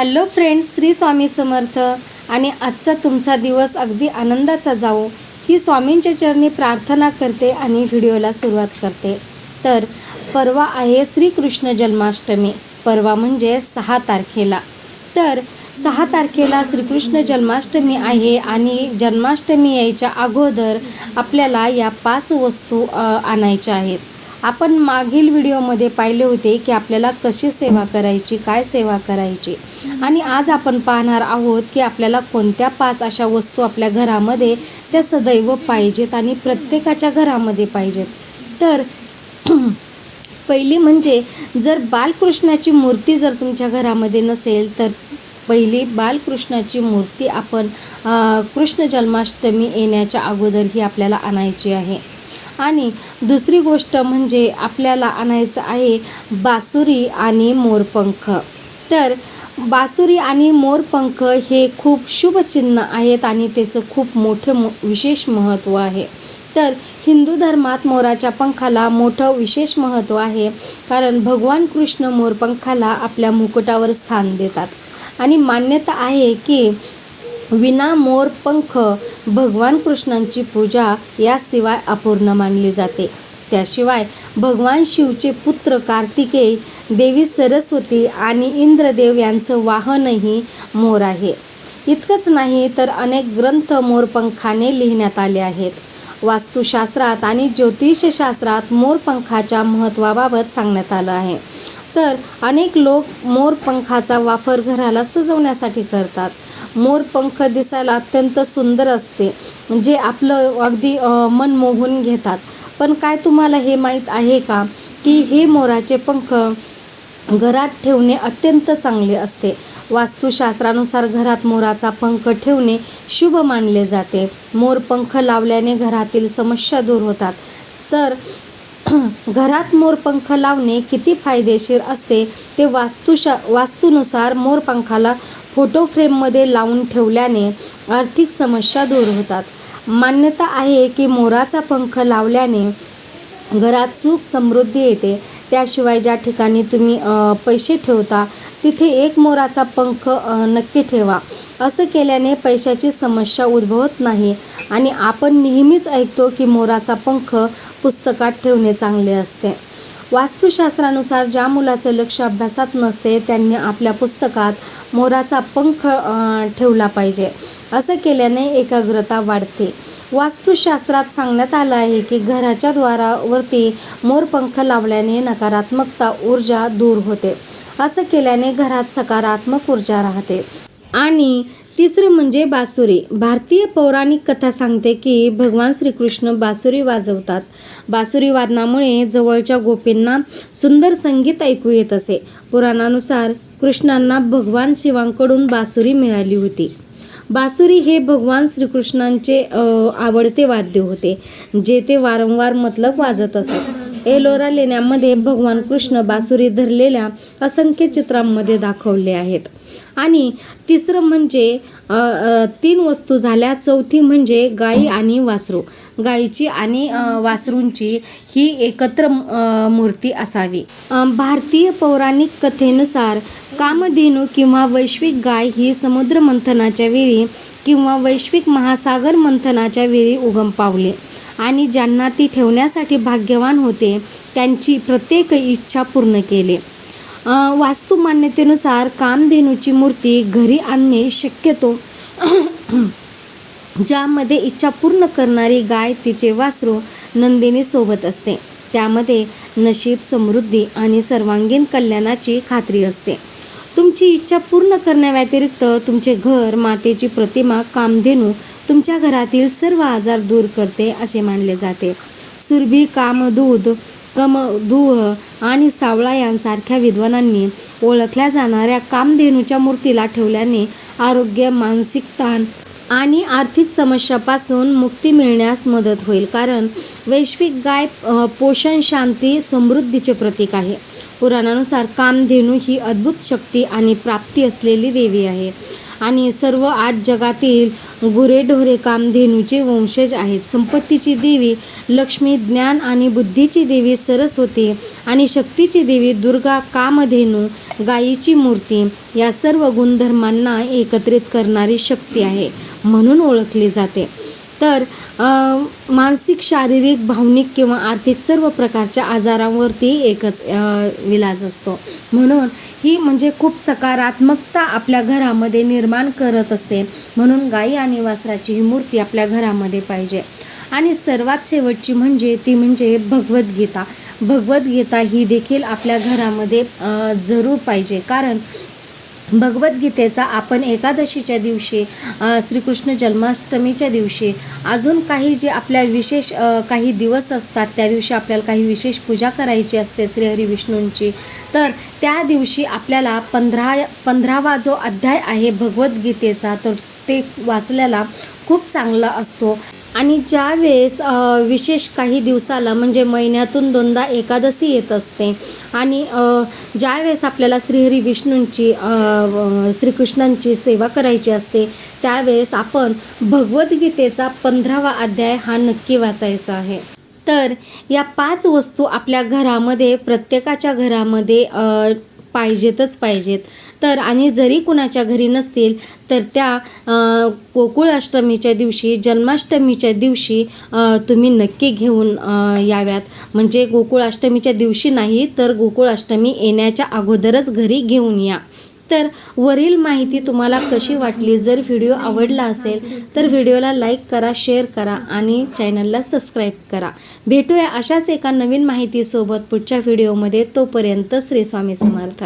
Hello friends Shri Swami Samarth. आणि आजचा तुमचा दिवस अगदी आनंदाचा जावो. ही स्वामींच्या चरणी प्रार्थना करते आणि व्हिडिओला सुरुवात करते. तर परवा आहे श्रीकृष्ण जन्माष्टमी. परवा म्हणजे सहा तारखेला. तर सहा तारखेला श्रीकृष्ण जन्माष्टमी आहे आणि जन्माष्टमी यायच्या अगोदर आपल्याला या पाच वस्तू आणायच्या आहेत. आपण मागील व्हिडिओमध्ये पाहिले होते की आपल्याला कशी सेवा करायची काय सेवा करायची. आणि आज आपण पाहणार आहोत की आपल्याला कोणत्या पाच अशा वस्तू आपल्या घरामध्ये त्या सदैव पाहिजेत आणि प्रत्येकाच्या घरामध्ये पाहिजेत. तर पहिली म्हणजे जर बालकृष्णाची मूर्ती जर तुमच्या घरामध्ये नसेल तर पहिली बालकृष्णाची मूर्ती आपण कृष्ण जन्माष्टमी येण्याच्या अगोदर ही आपल्याला आणायची आहे. आणि दुसरी गोष्ट म्हणजे आपल्याला आणायचं आहे बासुरी आणि मोरपंख. तर बासुरी आणि मोरपंख हे खूप शुभचिन्ह आहेत आणि त्याचं खूप मोठं मो विशेष महत्त्व आहे. तर हिंदू धर्मात मोराच्या पंखाला मोठं विशेष महत्त्व आहे कारण भगवान कृष्ण मोरपंखाला आपल्या मुकुटावर स्थान देतात. आणि मान्यता आहे की विना मोरपंख भगवान कृष्णांची पूजा याशिवाय अपूर्ण मानली जाते. त्याशिवाय भगवान शिवचे पुत्र कार्तिकेय देवी सरस्वती आणि इंद्रदेव यांचं वाहनही मोर आहे. इतकंच नाही तर अनेक ग्रंथ मोरपंखाने लिहिण्यात आले आहेत. वास्तुशास्त्रात आणि ज्योतिषशास्त्रात मोरपंखाच्या महत्त्वाबाबत सांगण्यात आलं आहे. तर अनेक लोक मोरपंखाचा वापर घराला सजवण्यासाठी करतात. मोरपंख दिसायला अत्यंत सुंदर असते. जे आपलं अगदी मन मोहून घेतात. पण काय तुम्हाला हे माहीत आहे का? की हे मोराचे पंख घरात ठेवणे अत्यंत चांगले असते. वास्तुशास्त्रानुसार घरात मोराचा पंख ठेवणे शुभ मानले जाते. मोर पंख लावल्याने घरातील समस्या दूर होतात. तर घरात मोरपंख लावणे किती फायदेशीर असते ते वास्तुशा वास्तूनुसार मोरपंखाला फोटो फ्रेममध्ये लावून ठेवल्याने आर्थिक समस्या दूर होतात. मान्यता आहे की मोराचा पंख लावल्याने घरात सुख समृद्धी येते. त्याशिवाय ज्या ठिकाणी तुम्ही पैसे ठेवता तिथे एक मोराचा पंख नक्की ठेवा. असं केल्याने पैशाची समस्या उद्भवत नाही आणि आपण नेहमीच ऐकतो की मोराचा पंख पुस्तकात ठेवणे चांगले असते. वास्तुशास्त्रानुसार ज्या मुलाचं लक्ष अभ्यासात नसते त्यांनी आपल्या पुस्तकात मोराचा पंख ठेवला पाहिजे. असं केल्याने एकाग्रता वाढते. वास्तुशास्त्रात सांगण्यात आलं आहे की घराच्या द्वारावरती मोरपंख लावल्याने नकारात्मकता ऊर्जा दूर होते. असं केल्याने घरात सकारात्मक ऊर्जा राहते. आणि तिसरं म्हणजे बासुरी. भारतीय पौराणिक कथा सांगते की भगवान श्रीकृष्ण बासुरी वाजवतात. बासुरी वादनामुळे जवळच्या गोपींना सुंदर संगीत ऐकू येत असे. पुराणानुसार कृष्णांना भगवान शिवांकडून बासुरी मिळाली होती. बासुरी हे भगवान श्रीकृष्णांचे आवडते वाद्य होते जे ते वारंवार मतलब वाजत असत. एलोरा लेण्यामध्ये भगवान कृष्ण बासुरी धरलेल्या असंख्य चित्रांमध्ये दाखवले आहेत. आणि तिसरं म्हणजे तीन वस्तू झाल्या. चौथी म्हणजे गाई आणि वासरू. गाईची आणि वासरूंची ही एकत्र मूर्ती असावी. भारतीय पौराणिक कथेनुसार कामधेनू किंवा वैश्विक गाय ही समुद्र मंथनाच्या वेळी किंवा वैश्विक महासागर मंथनाच्या वेळी उगम पावले. आणि ज्यांना ती ठेवण्यासाठी भाग्यवान होते त्यांची प्रत्येक इच्छा पूर्ण केले. वास्तुमान्यतेनुसार कामधेनूची मूर्ती घरी आणणे शक्यतो. ज्यामध्ये इच्छा पूर्ण करणारी गाय तिचे वासरू नंदिनी सोबत असते. त्यामध्ये नशीब समृद्धी आणि सर्वांगीण कल्याणाची खात्री असते. तुमची इच्छा पूर्ण करण्याव्यतिरिक्त तुमचे घर मातेची प्रतिमा कामधेनू तुमच्या घरातील सर्व आजार दूर करते असे मानले जाते. सुरभी कामदूध कमदूह आणि सावळा यांसारख्या विद्वानांनी ओळखल्या जाणाऱ्या कामधेनूच्या मूर्तीला ठेवल्याने आरोग्य मानसिक ताण आणि आर्थिक समस्यापासून मुक्ती मिळण्यास मदत होईल. कारण वैश्विक गाय पोषण शांती समृद्धीचे प्रतीक आहे. पुराणानुसार कामधेनू ही अद्भुत शक्ती आणि प्राप्ती असलेली देवी आहे. आणि सर्व आज जगातील गुरेढोरे कामधेनूचे वंशज आहेत. संपत्तीची देवी लक्ष्मी ज्ञान आणि बुद्धीची देवी सरस्वती आणि शक्तीची देवी दुर्गा कामधेनू गायीची मूर्ती या सर्व गुणधर्मांना एकत्रित करणारी शक्ती आहे म्हणून ओळखली जाते. तर मानसिक शारीरिक भावनिक किंवा आर्थिक सर्व प्रकारच्या आजारांवरती एकच इलाज विलाज असतो. म्हणून ही म्हणजे खूप सकारात्मकता आपल्या घरामध्ये निर्माण करत असते. म्हणून गाई आणि वासराची ही मूर्ती आपल्या घरामध्ये पाहिजे. आणि सर्वात शेवटची म्हणजे ती म्हणजे भगवद्गीता. भगवद्गीता ही देखील आपल्या घरामध्ये जरूर पाहिजे. कारण भगवद्गीतेचा आपण एकादशीच्या दिवशी श्रीकृष्ण जन्माष्टमीच्या दिवशी अजून काही जे आपल्या विशेष काही दिवस असतात त्या दिवशी आपल्याला काही विशेष पूजा करायची असते श्रीहरी विष्णूंची तर त्या दिवशी आपल्याला पंधरा पंधरावा जो अध्याय आहे भगवद्गीतेचा तर ते वाचल्याला खूप चांगला असतो. आणि ज्या वेळेस विशेष काही दिवसाला म्हणजे महिन्यातून दोनदा एकादशी येत असते आणि ज्यावेळेस ज्या वेळेस आपल्याला श्रीहरी विष्णूंची श्रीकृष्णांची सेवा करायची असते त्यावेळेस आपण भगवद्गीतेचा पंधरावा अध्याय हा नक्की वाचायचा आहे. तर या पाच वस्तू आपल्या घरामध्ये प्रत्येकाच्या घरामध्ये पाहिजेतच पाहिजेत. तर आणि जरी कुणाच्या घरी नसतील तर त्या गोकुळाष्टमीच्या दिवशी जन्माष्टमीच्या दिवशी तुम्ही नक्की घेऊन याव्यात. म्हणजे गोकुळाष्टमीच्या दिवशी नाही तर गोकुळाष्टमी येण्याच्या अगोदरच घरी घेऊन या. तर वरील माहिती तुम्हाला कशी वाटली? जर व्हिडिओ आवडला असेल तर व्हिडिओला लाईक करा शेअर करा आणि चॅनलला सबस्क्राईब करा. भेटूया अशाच एका नवीन माहितीसोबत पुढच्या व्हिडिओमध्ये तोपर्यंत श्री स्वामी समर्थ.